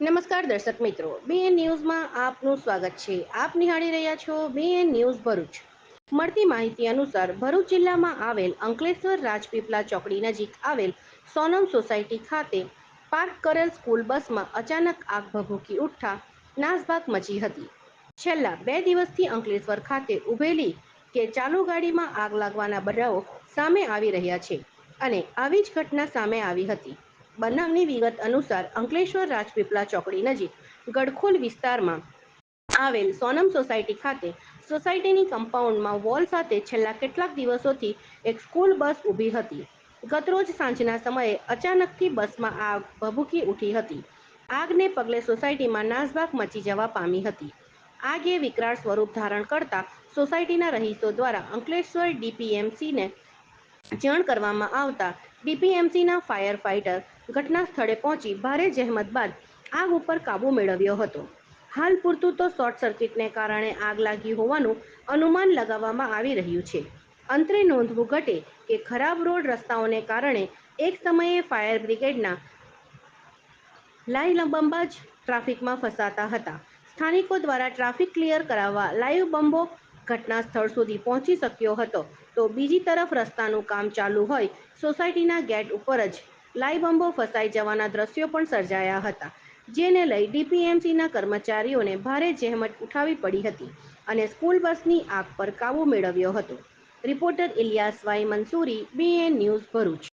નમસ્કાર દર્શક મિત્રો બીએન ન્યૂઝમાં આપનું સ્વાગત છે. આપ નિહાળી રહ્યા છો બીએન ન્યૂઝ ભરૂચ. મળતી માહિતી અનુસાર, ભરૂચ જિલ્લામાં આવેલ અંકલેશ્વર રાજપીપલા ચોકડી નજીક આવેલ સોનમ સોસાયટી ખાતે પાર્ક કરેલ સ્કૂલ બસમાં અચાનક આગ ભભૂકી ઉઠતા નાસભાગ મચી હતી. છેલ્લા બે દિવસથી અંકલેશ્વર ખાતે ઉભેલી કે ચાલુ ગાડીમાં આગ લાગવાના બનાવો સામે આવી રહ્યા છે અને આવી જ ઘટના સામે આવી હતી. બનાવની વિગત અનુસાર અંકલેશ્વર રાજપીપળા ચોકડી નજીક ગડખોલ વિસ્તારમાં આવેલ સોનમ સોસાયટી ખાતે સોસાયટીની કમ્પાઉન્ડમાં વોલ સાથે છેલ્લા કેટલાક દિવસોથી એક સ્કૂલ બસ ઊભી હતી. ગતરોજ સાંજના સમયે અચાનકથી બસમાં આગ ભભૂકી ઉઠી હતી. આગને પગલે સોસાયટીમાં નાસભાગ મચી જવા પામી હતી. આગે વિકરાળ સ્વરૂપ ધારણ કરતા સોસાયટીના રહીશો દ્વારા અંકલેશ્વર ડીપીએમસીને જાણ કરવામાં આવતા ડીપીએમસીના ફાયર ફાઇટર ઘટના સ્થળે પહોંચી ભારે જહેમત બાદ આગ ઉપર કાબૂ મેળવ્યો હતો. હાલ પૂરતું તો શોર્ટ સર્કિટને કારણે આગ લાગી હોવાનું અનુમાન લગાવવામાં આવી રહ્યું છે. અંતરે નોંધવું ઘટે કે ખરાબ રોડ રસ્તાઓને કારણે એક સમયે ફાયર બ્રિગેડના લાઇવ જ ટ્રાફિકમાં ફસાતા હતા. સ્થાનિકો દ્વારા ટ્રાફિક ક્લિયર કરાવવા લાઈવ બંબો ઘટના સ્થળ સુધી પહોંચી શક્યો હતો. તો બીજી તરફ રસ્તાનું કામ ચાલુ હોય, સોસાયટીના ગેટ ઉપર જ લાઈ બંબો ફસાઈ જવાના દ્રશ્યો પણ સર્જાયા હતા, જેને લઈ ડીપીએમસીના કર્મચારીઓને ભારે જહેમત ઉઠાવી પડી હતી અને સ્કૂલ બસની આગ પર કાબૂ મેળવ્યો હતો. Reporter Ilyas Y Mansuri, BN news Bharuch.